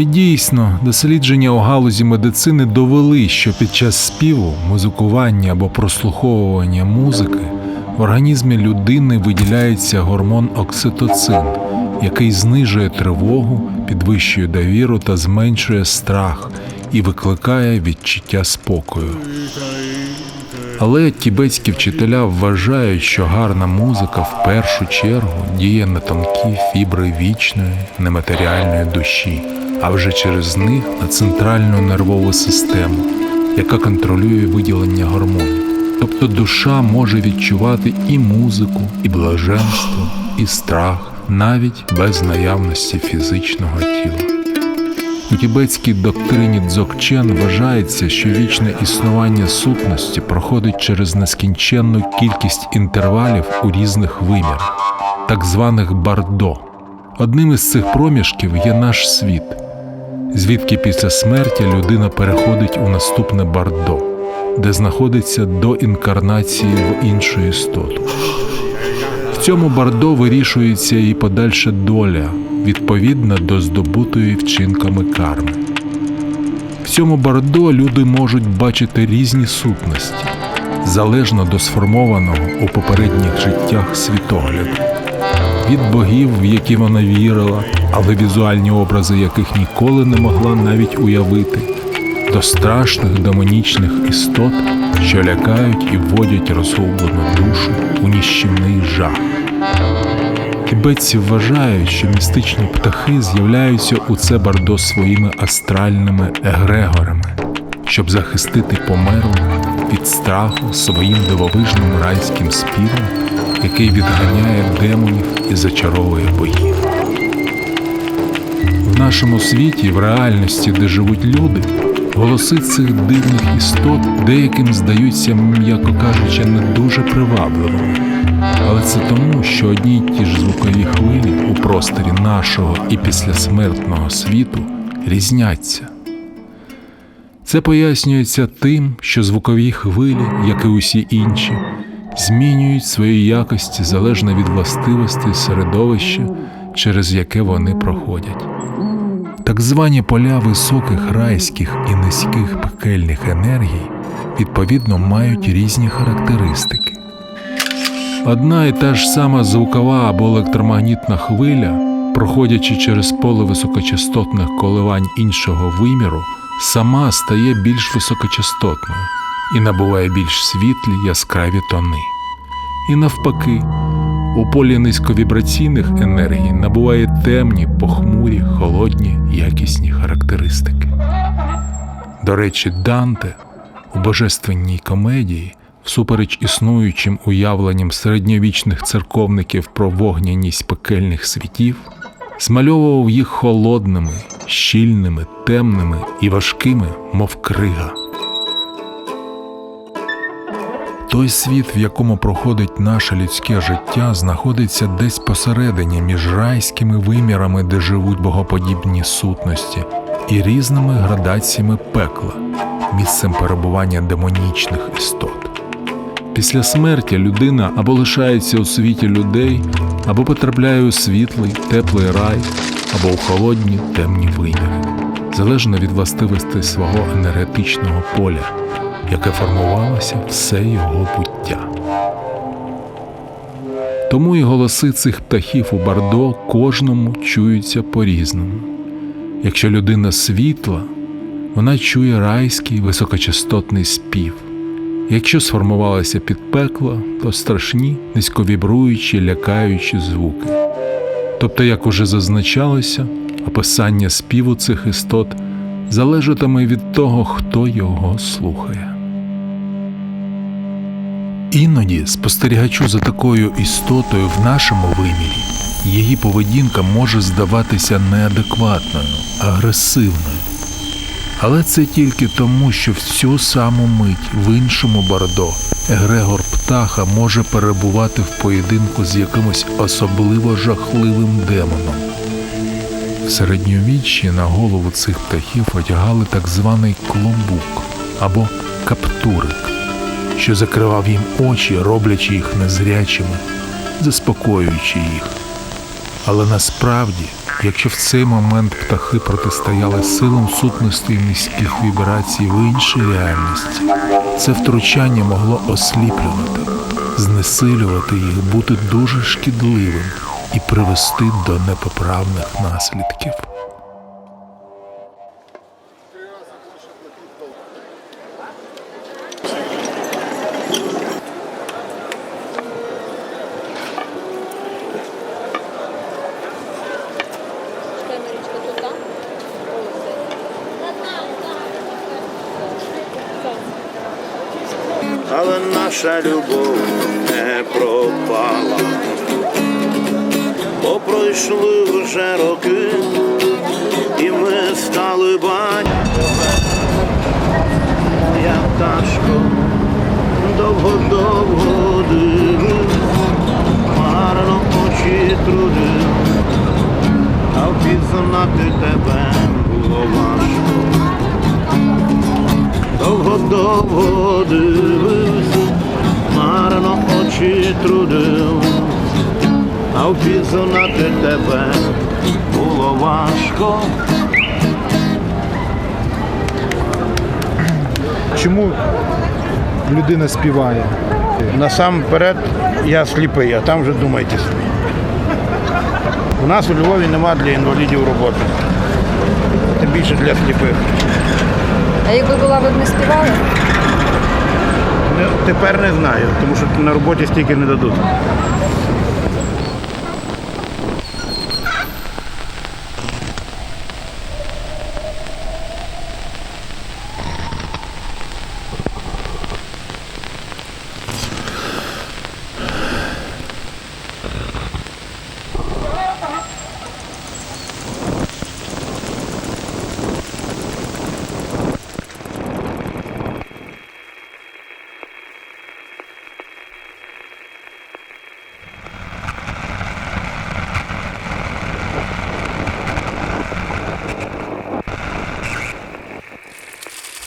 І дійсно, дослідження у галузі медицини довели, що під час співу, музикування або прослуховування музики в організмі людини виділяється гормон окситоцин, який знижує тривогу, підвищує довіру та зменшує страх і викликає відчуття спокою. Але тібетські вчителя вважають, що гарна музика в першу чергу діє на тонкі фібри вічної, нематеріальної душі, а вже через них на центральну нервову систему, яка контролює виділення гормонів. Тобто душа може відчувати і музику, і блаженство, і страх, навіть без наявності фізичного тіла. У тібетській доктрині Дзогчен вважається, що вічне існування сутності проходить через нескінченну кількість інтервалів у різних вимірах, так званих бардо. Одним із цих проміжків є наш світ, звідки після смерті людина переходить у наступне бардо, де знаходиться до інкарнації в іншу істоту. В цьому бардо вирішується і подальша доля відповідна до здобутої вчинками карми. В цьому бардо люди можуть бачити різні сутності, залежно до сформованого у попередніх життях світогляду, від богів, в які вона вірила, але візуальні образи яких ніколи не могла навіть уявити, до страшних демонічних істот, що лякають і вводять розгублену душу у ніщівний жах. Тибетці вважають, що містичні птахи з'являються у це бардо своїми астральними егрегорами, щоб захистити померлих від страху своїм дивовижним райським співом, який відганяє демонів і зачаровує богів. В нашому світі, в реальності, де живуть люди, голоси цих дивних істот деяким здаються, м'яко кажучи, не дуже привабливими. Але це тому, що одні й ті ж звукові хвилі у просторі нашого і післясмертного світу різняться. Це пояснюється тим, що звукові хвилі, як і усі інші, змінюють свої якості залежно від властивостей середовища, через яке вони проходять. Так звані поля високих райських і низьких пекельних енергій відповідно мають різні характеристики. Одна і та ж сама звукова або електромагнітна хвиля, проходячи через поле високочастотних коливань іншого виміру, сама стає більш високочастотною і набуває більш світлі яскраві тони. І навпаки, у полі низьковібраційних енергій набуває темні, похмурі, холодні, якісні характеристики. До речі, Данте у божественній комедії, всупереч існуючим уявленням середньовічних церковників про вогняність пекельних світів, змальовував їх холодними, щільними, темними і важкими, мов крига. Той світ, в якому проходить наше людське життя, знаходиться десь посередині між райськими вимірами, де живуть богоподібні сутності, і різними градаціями пекла, місцем перебування демонічних істот. Після смерті людина або лишається у світі людей, або потрапляє у світлий, теплий рай, або у холодні темні виміри, залежно від властивостей свого енергетичного поля яке формувалося все його буття. Тому і голоси цих птахів у Бардо кожному чуються по-різному. Якщо людина світла, вона чує райський високочастотний спів. Якщо сформувалася під пекло, то страшні, низьковібруючі, лякаючі звуки. Тобто, як уже зазначалося, описання співу цих істот залежатиме від того, хто його слухає. Іноді, спостерігачу за такою істотою в нашому вимірі, її поведінка може здаватися неадекватною, агресивною. Але це тільки тому, що в цю саму мить в іншому бардо Егрегор птаха може перебувати в поєдинку з якимось особливо жахливим демоном. В середньовіччі на голову цих птахів одягали так званий клобук або каптурик, що закривав їм очі, роблячи їх незрячими, заспокоюючи їх. Але насправді Якщо в цей момент птахи протистояли силам сутностей низьких вібрацій в іншій реальності, це втручання могло осліплювати, знесилювати їх, бути дуже шкідливим і привести до непоправних наслідків. Але наша любов не пропала. Бо пройшли вже роки, і ми стали батьками. Я пташко довго-довго дивив, марно очі трудив, а впізнати тебе було важко довго-довго очі трудив, а впізнати тебе було важко. Чому людина співає? Насамперед я сліпий, а там вже думайте собі. У нас у Львові нема для інвалідів роботи. Тим більше для сліпих. А якби була, ви б не співали? Тепер не знаю, тому що на роботі стільки не дадуть.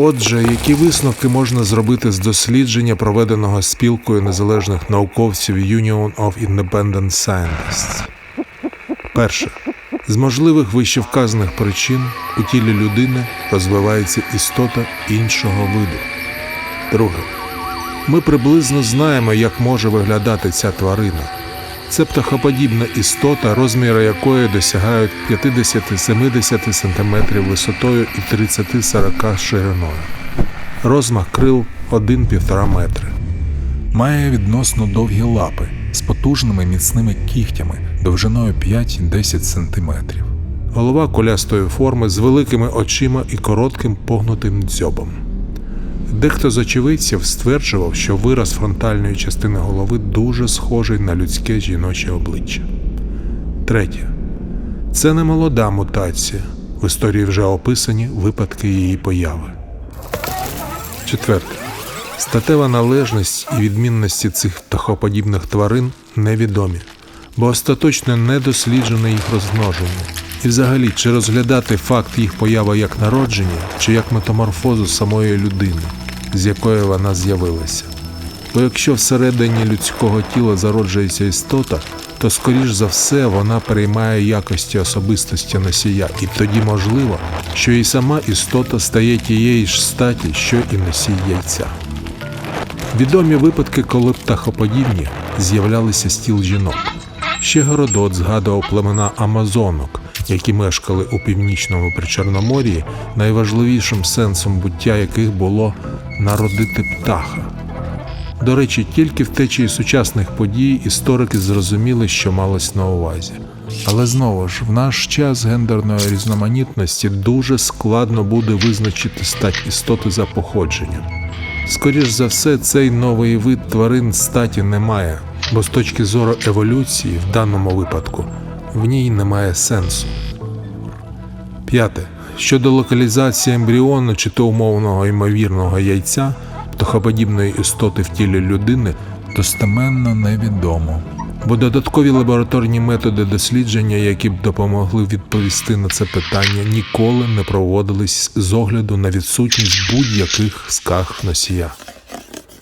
Отже, які висновки можна зробити з дослідження, проведеного спілкою незалежних науковців Union of Independent Scientists? Перше. З можливих вищевказаних причин у тілі людини розвивається істота іншого виду. Друге. Ми приблизно знаємо, як може виглядати ця тварина. Це птахоподібна істота, розміри якої досягають 50-70 см висотою і 30-40 шириною. Розмах крил 1-1,5 метри. Має відносно довгі лапи з потужними міцними кігтями довжиною 5-10 см. Голова кулястої форми з великими очима і коротким погнутим дзьобом. Дехто з очевидців стверджував, що вираз фронтальної частини голови дуже схожий на людське жіноче обличчя. Третє. Це не молода мутація. В історії вже описані випадки її появи. Четверте. Статева належність і відмінності цих птахоподібних тварин невідомі, бо остаточно не досліджене їх розмноження. І взагалі, чи розглядати факт їх появи як народження, чи як метаморфозу самої людини, з якої вона з'явилася. Бо якщо всередині людського тіла зароджується істота, то скоріш за все вона переймає якості особистості носія, і тоді можливо, що і сама істота стає тієї ж статі, що і носій яйця. Відомі випадки, коли птахоподібні з'являлися з тіл жінок. Ще Городот згадував племена Амазонок, які мешкали у північному Причорномор'ї, найважливішим сенсом буття яких було народити птаха. До речі, тільки в течії сучасних подій історики зрозуміли, що малось на увазі. Але знову ж, в наш час гендерної різноманітності дуже складно буде визначити стать істоти за походженням. Скоріш за все, цей новий вид тварин статі немає, бо з точки зору еволюції, в даному випадку, в ній немає сенсу. П'яте. Щодо локалізації ембріону чи то умовного ймовірного яйця птахоподібної істоти в тілі людини достеменно невідомо. Бо додаткові лабораторні методи дослідження, які б допомогли відповісти на це питання, ніколи не проводились з огляду на відсутність будь-яких скарг носія.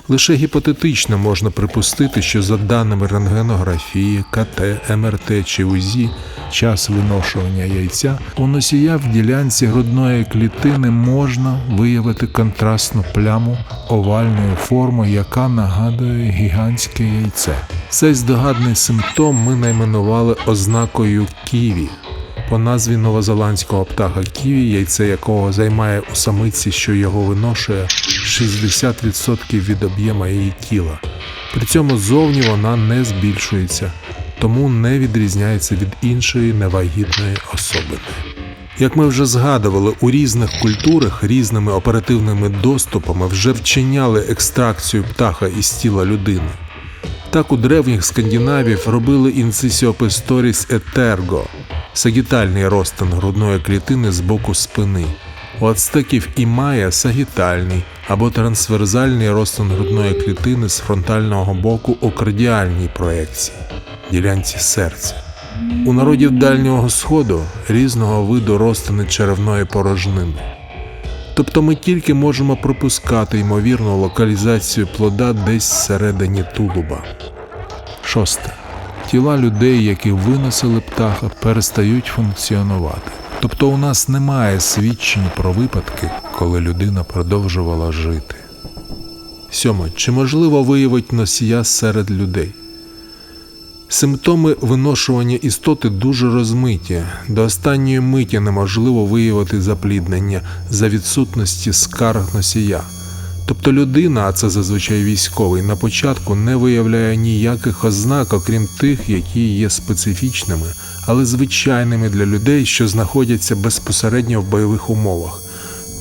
Лише гіпотетично можна припустити, що за даними рентгенографії, КТ, МРТ чи УЗІ час виношування яйця, у носія в ділянці грудної клітини можна виявити контрастну пляму овальної форми, яка нагадує гігантське яйце. Цей здогадний симптом ми найменували ознакою ківі. По назві новозеландського птаха ківі, яйце якого займає у самиці, що його виношує 60% від об'єма її тіла. При цьому зовні вона не збільшується, тому не відрізняється від іншої невагітної особини. Як ми вже згадували, у різних культурах різними оперативними доступами вже вчиняли екстракцію птаха із тіла людини. Так у древніх скандинавів робили інцисіопесторіс етерго сагітальний розтин грудної клітини з боку спини. У ацтеків і майя сагітальний або трансверзальний розтин грудної клітини з фронтального боку у кардіальній проекції ділянці серця. У народів Дальнього Сходу різного виду розтини черевної порожнини. Тобто ми тільки можемо припускати ймовірну локалізацію плода десь всередині тулуба. Шосте. Тіла людей, які виносили птаха, перестають функціонувати. Тобто у нас немає свідчень про випадки, коли людина продовжувала жити. Сьоме. Чи можливо виявити носія серед людей? Симптоми виношування істоти дуже розмиті. До останньої миті неможливо виявити запліднення за відсутності скарг носія. Тобто людина, а це зазвичай військовий, на початку не виявляє ніяких ознак, окрім тих, які є специфічними, але звичайними для людей, що знаходяться безпосередньо в бойових умовах.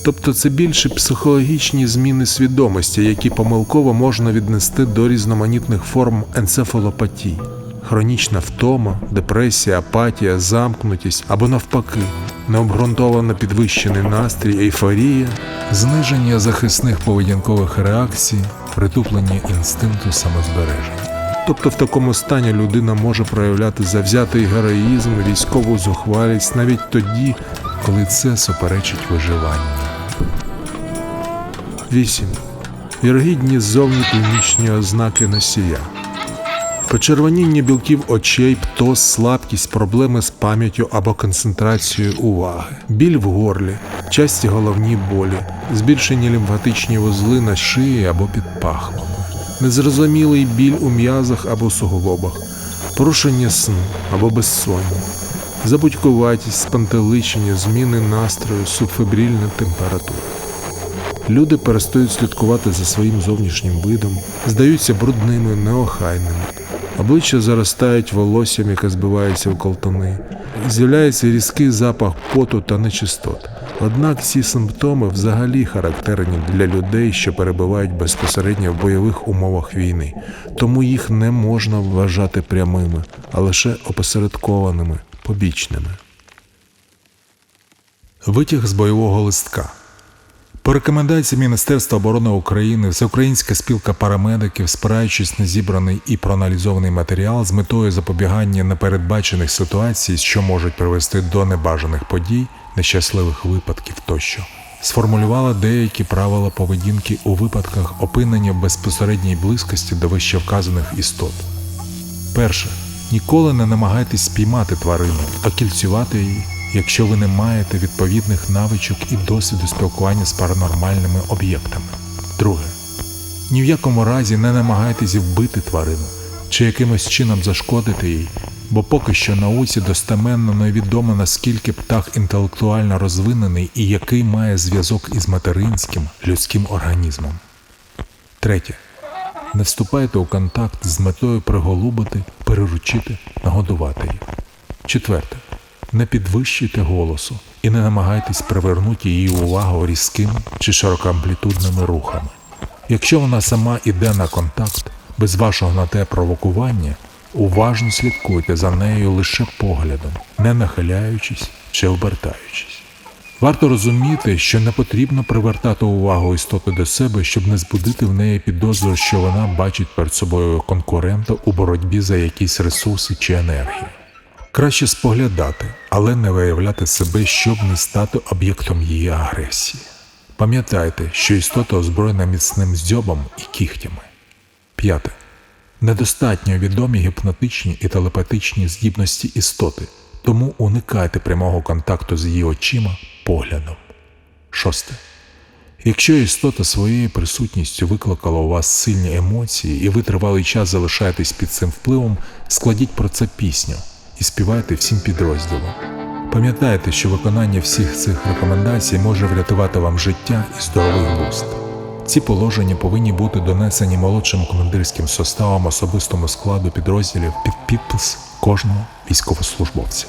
Тобто це більше психологічні зміни свідомості, які помилково можна віднести до різноманітних форм енцефалопатії. Хронічна втома, депресія, апатія, замкнутість або навпаки, необґрунтовано підвищений настрій, ейфорія, зниження захисних поведінкових реакцій, притуплення інстинкту самозбереження. Тобто в такому стані людина може проявляти завзятий героїзм, військову зухвалість навіть тоді, коли це суперечить виживанню. 8. Вірогідні зовні клінічні ознаки носія. Почервоніння білків очей, птоз, слабкість, проблеми з пам'яттю або концентрацією уваги, біль в горлі, часті головні болі, збільшені лімфатичні вузли на шиї або під пахвами, незрозумілий біль у м'язах або суглобах, порушення сну або безсоння, забудькуватість, спантеличення, зміни настрою, субфебрільна температура. Люди перестають слідкувати за своїм зовнішнім видом, здаються брудними, неохайними. Обличчя заростають волоссям, яке збивається в колтуни. З'являється різкий запах поту та нечистот. Однак ці симптоми взагалі характерні для людей, що перебувають безпосередньо в бойових умовах війни, тому їх не можна вважати прямими, а лише опосередкованими, побічними. Витяг з бойового листка. По рекомендації Міністерства оборони України, Всеукраїнська спілка парамедиків, спираючись на зібраний і проаналізований матеріал з метою запобігання непередбачених ситуацій, що можуть привести до небажаних подій, нещасливих випадків тощо, сформулювала деякі правила поведінки у випадках опинення в безпосередній близькості до вищевказаних істот. Перше. Ніколи не намагайтесь спіймати тварину, а кільцювати її, якщо ви не маєте відповідних навичок і досвіду спілкування з паранормальними об'єктами. Друге. Ні в якому разі не намагайтесь вбити тварину чи якимось чином зашкодити їй, бо поки що науці достеменно невідомо наскільки птах інтелектуально розвинений і який має зв'язок із материнським людським організмом. Третє. Не вступайте у контакт з метою приголубити, переручити, нагодувати їх. Четверте. Не підвищуйте голосу і не намагайтесь привернути її увагу різкими чи широкоамплітудними рухами. Якщо вона сама іде на контакт без вашого на те провокування, уважно слідкуйте за нею лише поглядом, не нахиляючись чи обертаючись. Варто розуміти, що не потрібно привертати увагу істоти до себе, щоб не збудити в неї підозру, що вона бачить перед собою конкурента у боротьбі за якісь ресурси чи енергію. Краще споглядати, але не виявляти себе, щоб не стати об'єктом її агресії. Пам'ятайте, що істота озброєна міцним здьобом і кігтями. П'яте. Недостатньо відомі гіпнотичні і телепатичні здібності істоти, Тому уникайте прямого контакту з її очима поглядом. Шосте. Якщо істота своєю присутністю викликала у вас сильні емоції, і ви тривалий час залишаєтесь під цим впливом, складіть про це пісню і співайте всім підрозділом. Пам'ятайте, що виконання всіх цих рекомендацій може врятувати вам життя і здоровий глузд. Ці положення повинні бути донесені молодшим командирським составом особистому складу підрозділів під підпис кожного військовослужбовця.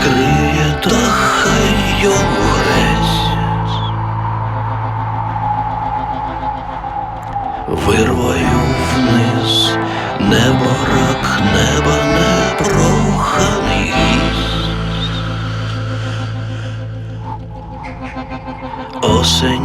Крилами криє, та хай йому грець. Вирвою вниз, небо рак, неба не проханий. Осені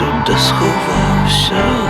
в сховався.